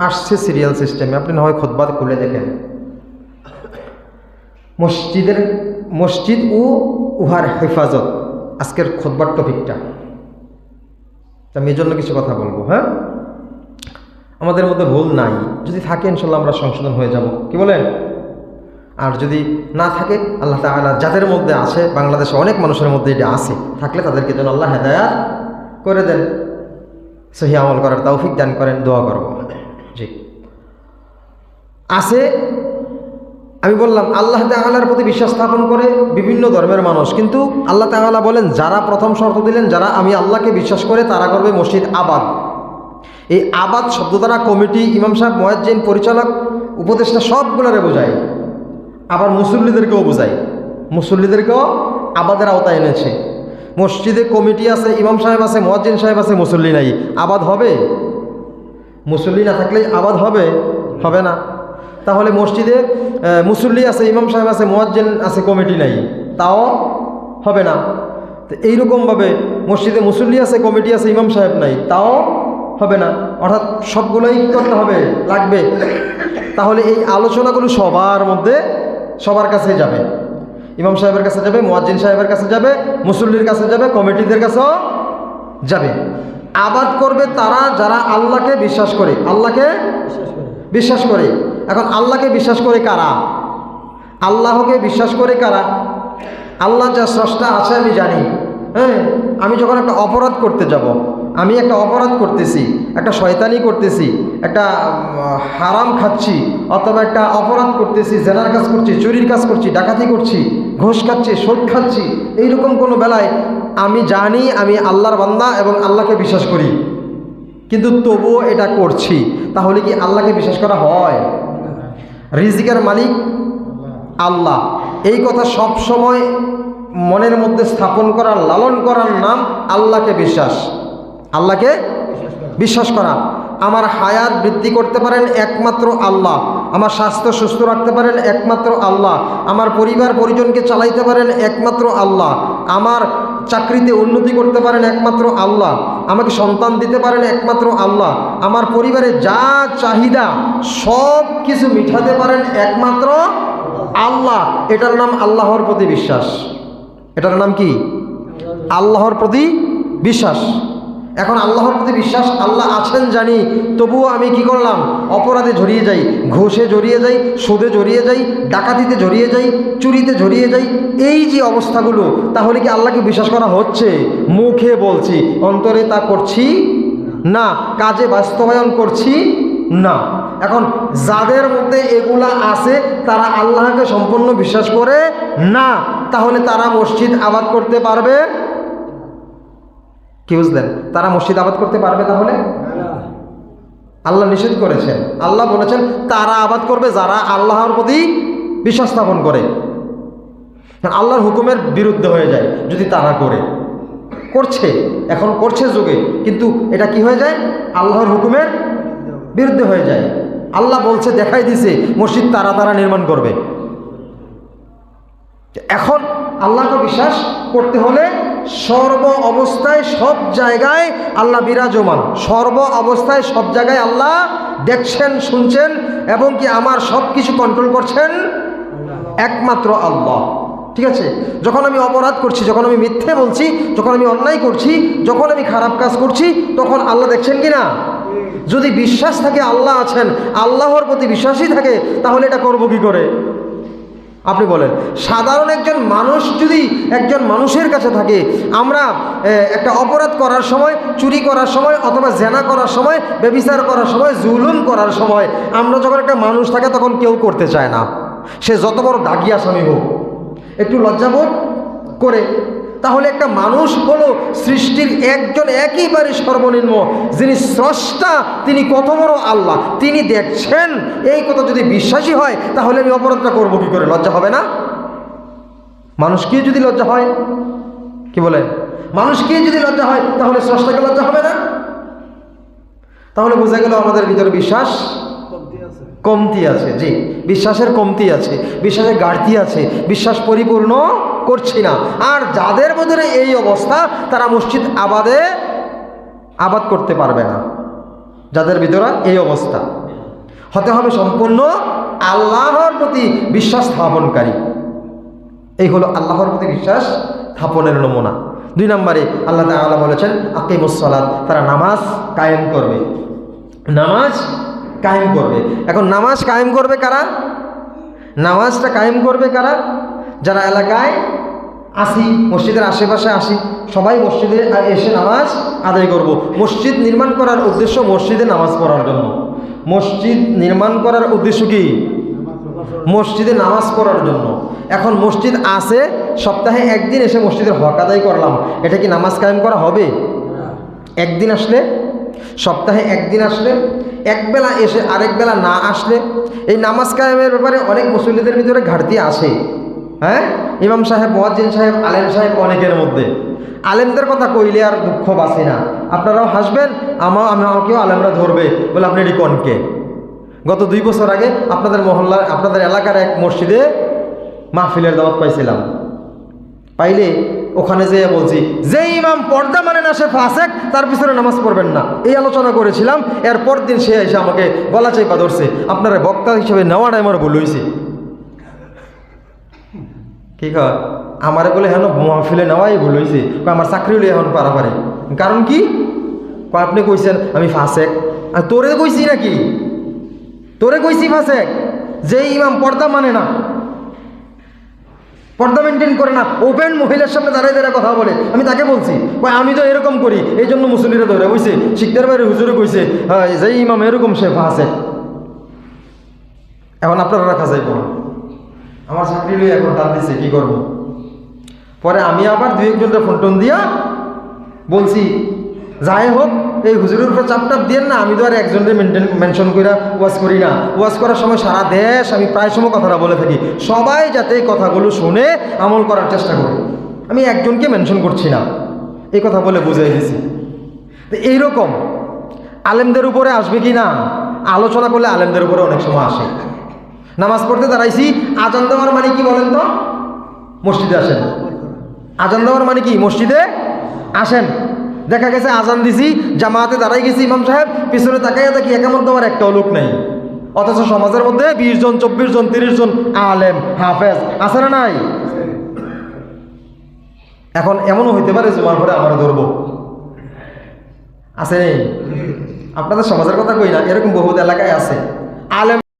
আসছে সিরিয়াল সিস্টেমে আপনি না হয় খোদবাদ খুলে দেখেন। মসজিদের, মসজিদ ও উহার হেফাজত, আজকের খোদবার টপিকটা। আমি এই জন্য কিছু কথা বলব হ্যাঁ? আমাদের মধ্যে ভুল নাই। যদি থাকে, ইনশাল্লাহ আমরা সংশোধন হয়ে যাব। কি বলেন? আর যদি না থাকে, আল্লাহ তাআলা যাদের মধ্যে আছে, বাংলাদেশে অনেক মানুষের মধ্যে এটা আছে, থাকলে তাদেরকে যেন আল্লাহ হেদায়াত করে দেন। সহি আমল করার তৌফিক দান করেন, দোয়া করব। আছে, আমি বললাম, আল্লাহ তাআলার প্রতি বিশ্বাস স্থাপন করে বিভিন্ন ধর্মের মানুষ, কিন্তু আল্লাহ তাআলা বলেন, যারা প্রথম শর্ত দিলেন, যারা আমি আল্লাহকে বিশ্বাস করে, তারা করবে মসজিদ আবাদ। এই আবাদ শব্দ দ্বারা কমিটি, ইমাম সাহেব, ময়াজ্জিন, পরিচালক, উপদেষ্টা সবগুলোরে বোঝায়। আবার মুসল্লিদেরকেও বোঝায়। মুসল্লিদেরকেও আবাদের আওতায় এনেছে। মসজিদে কমিটি আছে, ইমাম সাহেব আছে, ময়াজ্জিন সাহেব আছে, মুসল্লি নাই। আবাদ হবে? মুসল্লি না থাকলে আবাদ হবে হবে না। তাহলে মসজিদে মুসল্লি আছে, ইমাম সাহেব আছে, মোয়াজ্জেন আছে, কমিটি নাই। তাও হবে না। তো এইরকমভাবে মসজিদে মুসল্লি আছে, কমিটি আছে, ইমাম সাহেব নাই, তাও হবে না। অর্থাৎ সবগুলোই করতে হবে? লাগবে। তাহলে এই আলোচনাগুলো সবার মধ্যে সবার কাছে যাবে। ইমাম সাহেবের কাছে যাবে, মোয়াজ্জিন সাহেবের কাছে যাবে, মুসল্লির কাছে যাবে, কমিটিদের কাছেও যাবে। আবাদ করবে তারা যারা আল্লাহকে বিশ্বাস করে। আল্লাহকে বিশ্বাস করে। এখন আল্লাহকে বিশ্বাস করে কারা? আল্লাহকে বিশ্বাস করে কারা? আল্লাহ যা স্রষ্টা আছে আমি জানি। হ্যাঁ আমি যখন একটা অপরাধ করতে যাব, আমি একটা অপরাধ করতেছি, একটা শয়তানি করতেছি, একটা হারাম খাচ্ছি, অথবা একটা অপরাধ করতেছি, জেনার কাজ করছি, চুরির কাজ করছি, ডাকাতি করছি, ঘুষ খাচ্ছি, সুদ খাচ্ছি, এইরকম কোনো বেলায় আমি জানি আমি আল্লাহর বান্দা এবং আল্লাহকে বিশ্বাস করি। কিন্তু তবুও এটা করছি। তাহলে কি আল্লাহকে বিশ্বাস করা হয়? রিজিকের মালিক আল্লাহ। এই কথা সব সময় মনের মধ্যে স্থাপন করার লালন করার নাম আল্লাহকে বিশ্বাস। আল্লাহকে বিশ্বাস করা। আমার হায়াত বৃদ্ধি করতে পারেন একমাত্র আল্লাহ। আমার স্বাস্থ্য সুস্থ রাখতে পারেন একমাত্র আল্লাহ। আমার পরিবার পরিজনকে চালাইতে পারেন একমাত্র আল্লাহ। আমার চাকরিতে উন্নতি করতে পারেন একমাত্র আল্লাহ। আমাকে সন্তান দিতে পারেন একমাত্র আল্লাহ। আমার পরিবারে যা চাহিদা, সব কিছু মিঠাতে পারেন একমাত্র আল্লাহ। এটার নাম আল্লাহর প্রতি বিশ্বাস। এটার নাম কি? আল্লাহর প্রতি বিশ্বাস। এখন আল্লাহর প্রতি বিশ্বাস, আল্লাহ আছেন জানি, তবুও আমি কি করলাম? অপরাধে জড়িয়ে যাই, ঘুষে জড়িয়ে যাই, সুদে জড়িয়ে যাই, ডাকাতিতে জড়িয়ে যাই, চুরিতে জড়িয়ে যাই, এই যে অবস্থাগুলো, তাহলে কি আল্লাহকে বিশ্বাস করা হচ্ছে? মুখে বলছি, অন্তরে তা করছি না, কাজে বাস্তবায়ন করছি না। এখন যাদের মধ্যে এগুলা আছে, তারা আল্লাহকে সম্পূর্ণ বিশ্বাস করে না, তাহলে তারা মসজিদ আবাদ করতে পারবে কি বুঝলেন? তারা মসজিদ আবাদ করতে পারবে তাহলে? আল্লাহ নিষেধ করেছেন। আল্লাহ বলেছেন, তারা আবাদ করবে যারা আল্লাহর প্রতি বিশ্বাস স্থাপন করে। আল্লাহর হুকুমের বিরুদ্ধে হয়ে যায়, যদি তারা করে। করছে, এখন করছে যুগে, কিন্তু এটা কি হয়ে যায়? আল্লাহর হুকুমের বিরুদ্ধে হয়ে যায়। আল্লাহ বলছে, দেখাই দিছে, মসজিদ তারা তারা নির্মাণ করবে। এখন আল্লাহকে বিশ্বাস করতে হলে সর্ব অবস্থায় সব জায়গায় আল্লাহ বিরাজমান। সর্ব অবস্থায় সব জায়গায় আল্লাহ দেখছেন, শুনছেন এবং কি আমার সব কিছু কন্ট্রোল করছেন? একমাত্র আল্লাহ। ঠিক আছে? যখন আমি অপরাধ করছি, যখন আমি মিথ্যে বলছি, যখন আমি অন্যায় করছি, যখন আমি খারাপ কাজ করছি, তখন আল্লাহ দেখছেন কি না? যদি বিশ্বাস থাকে আল্লাহ আছেন, আল্লাহর প্রতি বিশ্বাসই থাকে, তাহলে এটা করব কি করে? আপনি বলেন, সাধারণ একজন মানুষ যদি একজন মানুষের কাছে থাকে, আমরা একটা অপরাধ করার সময়, চুরি করার সময়, অথবা জেনা করার সময়, ব্যবিচার করার সময়, জুলুম করার সময়, আমরা যখন একটা মানুষ থাকে তখন কেউ করতে চায় না। সে যত বড় দাগিয়া স্বামী হোক, একটু লজ্জাবোধ করে তাহলে একটা মানুষ হলো সৃষ্টির একজন একেবারে সর্বনিম্ন, যিনি স্রষ্টা, তিনি কত বড় আল্লাহ, তিনি দেখছেন, এই কথা যদি বিশ্বাসী হয়, তাহলে আমি অপরাধটা করব কি করে, লজ্জা হবে না? মানুষকে যদি লজ্জা হয়? কি বলে? মানুষকে যদি লজ্জা হয়, তাহলে স্রষ্টাকে লজ্জা হবে না? তাহলে বোঝা গেল আমাদের ভিতরে বিশ্বাস কমতি আছে, জি। বিশ্বাসের কমতি আছে, বিশ্বাসের ঘাটতি আছে, বিশ্বাস পরিপূর্ণ করছি না। আর যাদের ভিতরে এই অবস্থা, তারা মসজিদ আবাদে আবাদ করতে পারবে না। যাদের ভিতরে এই অবস্থা। হতে হবে সম্পূর্ণ আল্লাহর প্রতি বিশ্বাস স্থাপনকারী। এই হলো আল্লাহর প্রতি বিশ্বাস স্থাপনের নমুনা। দুই নম্বরে আল্লাহ তাআলা বলেছেন আকিমুসলাদ তারা নামাজ কায়েম করবে। নামাজ কায়েম করবে। এখন নামাজ কায়েম করবে কারা? নামাজটা কায়েম করবে কারা? যারা এলাকায় আসি, মসজিদের আশেপাশে আসি, সবাই মসজিদে এসে নামাজ আদায় করব। মসজিদ নির্মাণ করার উদ্দেশ্য মসজিদে নামাজ পড়ার জন্য। মসজিদ নির্মাণ করার উদ্দেশ্য কি? মসজিদে নামাজ পড়ার জন্য। এখন মসজিদ আছে, সপ্তাহে একদিন এসে মসজিদের হক আদায় করলাম। এটা কি নামাজ কায়েম করা হবে? একদিন আসলে? সপ্তাহে একদিন আসলে? একবেলা এসে আরেক বেলা না আসলে? এই নামাজ কায়েমের ব্যাপারে অনেক মুসল্লিদের ভিতরে ঘাটতি আসে হ্যাঁ? ইমাম সাহেব, মোয়াজ্জিন সাহেব, আলেম সাহেব অনেকের মধ্যে। আলেমদের কথা কইলে আর দুঃখ বাসি না। আপনারাও হাসবেন আমার আমাকেও আলেমরা ধরবে বলে আপনি রিকনকে গত দুই বছর আগে আপনাদের মহল্লার আপনাদের এলাকার এক মসজিদে মাহফিলের দাওয়াত পাইছিলাম। পাইলে ওখানে যেয়ে বলছি, যে ইমাম পর্দা মানে না, সে ফাসেক, তার পিছনে নামাজ পড়বেন না। এই আলোচনা করেছিলাম এর পর দিন সে এসে আমাকে গলা চাইপা ধরছে। আপনারা বক্তা হিসেবে নেওয়াটাই আমার ভুল হয়েছে কি কয়? আমারে বলে হেন মহফিলে নেওয়াই ভুল হয়েছে আমার চাকরি হলে এখন পারাপারে কারণ কি? আপনি কইছেন, আমি ফাসেক। আর তোরে কইছি নাকি? তোরে কইছি ফাসেক। যে ইমাম পর্দা মানে না। পর্দা মেনটেন করে না। ওপেন মহিলার সামনে দাঁড়ায় দাঁড়ায় কথা বলে। আমি তাকে বলছি আমি তো এরকম করি। এই জন্য মুসলিরা ধরে বুঝছে শিখদের বাইরে হুজুরে কইছে হ্যাঁ যে ইমাম এরকম সে ফাঁসে এখন আপনারা রাখা না। আমার চাকরি লই এখন টান দিছে, কি করব? পরে আমি আবার দুই একজনটা ফোন টোন দিয়া বলছি, যাই হোক, এই হুজুরের উপর চাপ টাপ দিয়ে না, আমি তো আর একজনের মেনটেন মেনশন করে ওয়াজ করি না। ওয়াজ করার সময় সারা দেশ, আমি প্রায় সময় কথাটা বলে থাকি। সবাই যাতে এই কথাগুলো শুনে আমল করার চেষ্টা করে। আমি একজনকে মেনশন করছি না। এই কথা বলে বুঝাই দিছি। তো এইরকম, আলেমদের উপরে আসবে কি না? আলোচনা করলে আলেমদের উপরে অনেক সময় আসে। নামাজ পড়তে দাঁড়াইছি। আজান দেওয়ার মানে কি বলেন তো? মসজিদে আসেন। আজান দেওয়ার মানে কি? মসজিদে আসেন। দেখা গেছে আজান দিছি জামাতে দাঁড়াই গেছি ইমাম সাহেব, পিছনে তাকাইয়া দেখি একামত দেওয়ার একটাও লোক নেই। অথচ সমাজের মধ্যে বিশ জন, চব্বিশ জন, তিরিশ জন আলেম, হাফেজ আছে না নাই? এখন এমনও হইতে পারে জুমার পরে আমরা ধরবো। আছে নেই? আপনাদের সমাজের কথা কই না? এরকম বহুত এলাকায় আছে। আলেম